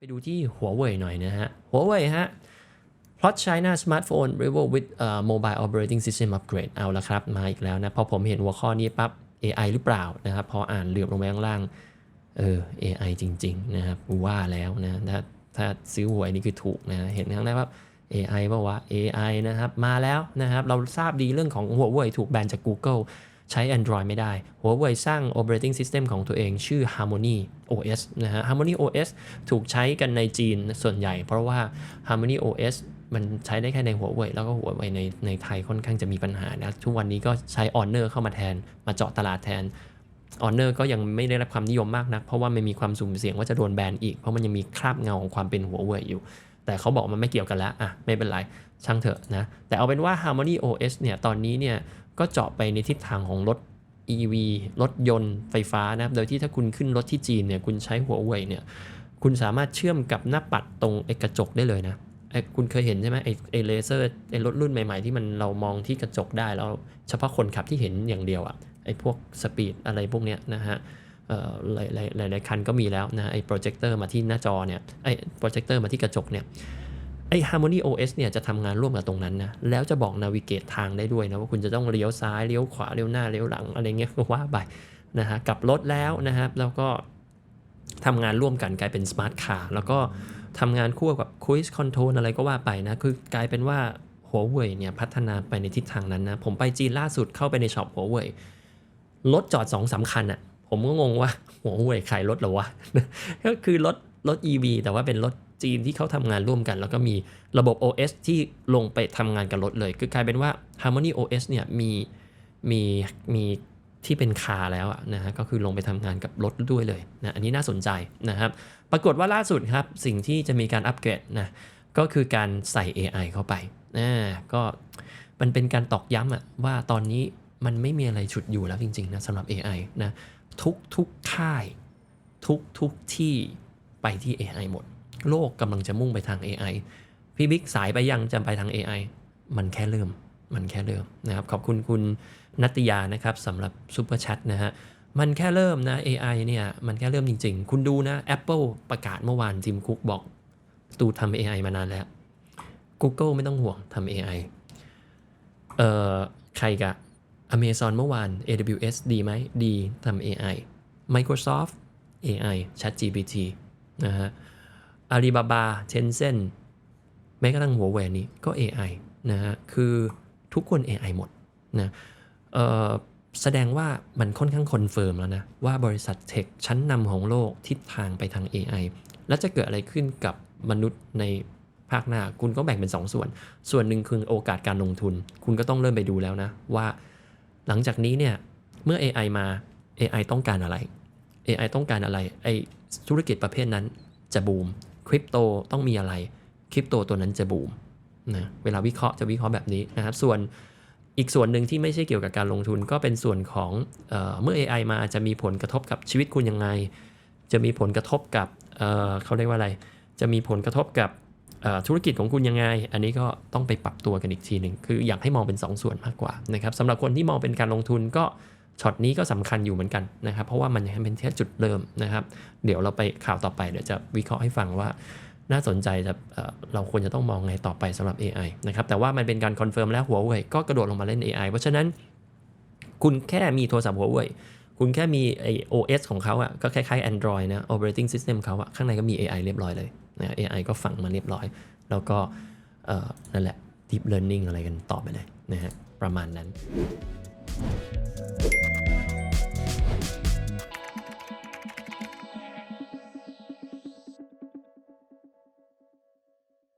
ไปดูที่หัวเว่ยหน่อยนะฮะหัวเว่ยฮะ Plot China Smartphone Rival with uh, Mobile Operating System Upgrade เอาละครับ มาอีกแล้วนะ พอผมเห็นหัวข้อนี้ปั๊บ AI หรือเปล่านะครับ พออ่านเหลือบลงไปข้างล่าง เออ AI จริง ๆ นะครับว่าแล้วนะ ถ้าถ้าซื้อหวยนี่คือถูกนะ เห็นข้างหน้าว่า AI ป่าวะ AI นะครับ มาแล้วนะครับ เราทราบดีเรื่องของหัวเว่ยถูกแบนจาก Google ใช้ Android ไม่ได้ หัวเว่ยสร้าง operating system ของตัวเองชื่อ Harmony OS นะฮะ Harmony OS ถูกใช้กันในจีนส่วนใหญ่ เพราะว่า Harmony OS มันใช้ได้แค่ในหัวเว่ยแล้วก็หัวเว่ยในในไทยค่อนข้างจะมีปัญหานะ ทุกวันนี้ก็ใช้ Honor เข้ามาแทน มาเจาะตลาดแทน Honor ก็ยังไม่ได้รับความนิยมมากนัก เพราะว่ามันมีความสุ่มเสี่ยงว่าจะโดนแบนอีก เพราะมันยังมีคราบเงาของความเป็นหัวเว่ยอยู่ แต่เขาบอกมันไม่เกี่ยวกันแล้วอะไม่เป็นไร ช่างเถอะนะ แต่เอาเป็นว่า Harmony OS เนี่ยตอนนี้เนี่ย ก็เจาะไปในทิศทางของรถ EV รถยนต์ไฟฟ้านะครับ โดยที่ถ้าคุณขึ้นรถที่จีนเนี่ย คุณใช้หัวเว่ยเนี่ย คุณสามารถเชื่อมกับหน้าปัดตรงไอ้กระจกได้เลยนะ ไอ้คุณเคยเห็นใช่ไหมไอ้ไอ้เลเซอร์ไอ้รถรุ่นใหม่ๆ ที่มันเรามองที่กระจกได้แล้วเฉพาะคนขับที่เห็นอย่างเดียวอะไอ้พวกสปีดอะไรพวกเนี้ยนะฮะเอ่อหลายหลายหลายหลายคันก็มีแล้วนะไอ้โปรเจคเตอร์มาที่หน้าจอเนี่ย ไอ้โปรเจคเตอร์มาที่กระจกเนี่ย ไอ้ Harmony OS เนี่ยจะทำงานร่วมกับตรงนั้นนะ แล้วจะบอกนาวิเกตทางได้ด้วยนะ ว่าคุณจะต้องเลี้ยวซ้าย เลี้ยวขวา เลี้ยวหน้า เลี้ยวหลัง อะไรเงี้ยก็ว่าไปนะฮะกลับรถแล้วนะครับ แล้วก็ทำงานร่วมกันกลายเป็นสมาร์ทคาร์แล้วก็ทำงานคู่กับ Cruise Control อะไรก็ว่าไปนะ คือกลายเป็นว่าหัวเว่ยเนี่ยพัฒนาไปในทิศทางนั้นนะ ผมไปจีนล่าสุดเข้าไปในช็อปหัวเว่ยรถจอดสองสามคัญอะผมก็งงว่าหัวเว่ยขายรถหรอวะ ก็คือรถรถ EV แต่ว่าเป็นรถ จีนที่เขาทำงานร่วมกัน แล้วก็มีระบบ OS ที่ลงไปทำงานกับรถเลย คือกลายเป็นว่า Harmony OS เนี่ยมีมีมีที่เป็นคาแล้วนะฮะก็คือลงไปทำงานกับรถด้วยเลยนะอันนี้น่าสนใจนะครับ ปรากฏว่าล่าสุดครับ สิ่งที่จะมีการอัปเกรดนะก็คือการใส่ AI เข้าไปนะก็มันเป็นการตอกย้ำอะว่าตอนนี้มันไม่มีอะไรฉุดอยู่แล้วจริงๆนะสำหรับ AI นะทุกทุกค่าย ทุกทุกที่ไปที่ AI หมด โลกกำลังจะมุ่งไปทาง AI พี่บิ๊กสายไปยังจะไปทาง AI มันแค่เริ่ม มันแค่เริ่มนะครับ ขอบคุณคุณนัตยานะครับสำหรับซูเปอร์แชทนะฮะ มันแค่เริ่มนะ AI เนี่ย มันแค่เริ่มจริง ๆ คุณดูนะ Apple ประกาศเมื่อวานจิมคุกบอกตูทำ AI มานานแล้ว Google ไม่ต้องห่วงทำ AI เอ่อใครกะ Amazon เมื่อวาน AWS ดีไหมดีทำ AI Microsoft AI ChatGPT นะฮะ Alibaba Tencent แม้กระทั่งหัวแหวนนี้ก็ AI นะฮะคือทุกคน AI หมดนะแสดงว่ามันค่อนข้างคอนเฟิร์มแล้วนะ ว่าบริษัทเทคชั้นนำของโลกทิศทางไปทาง AI แล้วจะเกิดอะไรขึ้นกับมนุษย์ในภาคหน้า คุณก็แบ่งเป็น 2ส่วน ส่วนหนึ่งคือโอกาสการลงทุน คุณก็ต้องเริ่มไปดูแล้วนะ ว่าหลังจากนี้เนี่ย เมื่อ AI มา AI ต้องการอะไร AI ต้องการอะไรไอธุรกิจประเภทนั้นจะบูม คริปโตต้องมีอะไรคริปโตตัวนั้นจะบูมนะเวลาวิเคราะห์จะวิเคราะห์แบบนี้นะครับ ส่วนอีกส่วนหนึ่งที่ไม่ใช่เกี่ยวกับการลงทุนก็เป็นส่วนของเออเมื่อ AI มาจะมีผลกระทบกับชีวิตคุณยังไง จะมีผลกระทบกับเเขาเรียกว่าอะไร จะมีผลกระทบกับธุรกิจของคุณยังไง อันนี้ก็ต้องไปปรับตัวกันอีกทีหนึ่งคืออยากให้มองเป็น 2ส่วนมากกว่านะครับสำหรับคนที่มองเป็นการลงทุนก็ ช็อตนี้ก็สำคัญอยู่เหมือนกันนะครับ เพราะว่ามันยังเป็นแค่จุดเริ่มนะครับ เดี๋ยวเราไปข่าวต่อไปเดี๋ยวจะวิเคราะห์ให้ฟังว่าน่าสนใจจะเอ่เราควรจะต้องมองไงต่อไปสำหรับ AI นะครับ แต่ว่ามันเป็นการคอนเฟิร์มแล้วหัวเว่ยก็กระโดดลงมาเล่น AI เพราะฉะนั้น คุณแค่มีโทรศัพท์หัวเว่ยคุณแค่มีไอ OS ของเขาอะก็คล้ายๆ Android นะ operating system เขาอะข้างในก็มี AI เรียบร้อยเลยนะ AI ก็ฝังมาเรียบร้อย แล้วก็นั่นแหละ deep learning อะไรกันต่อไปเลยนะฮะประมาณนั้น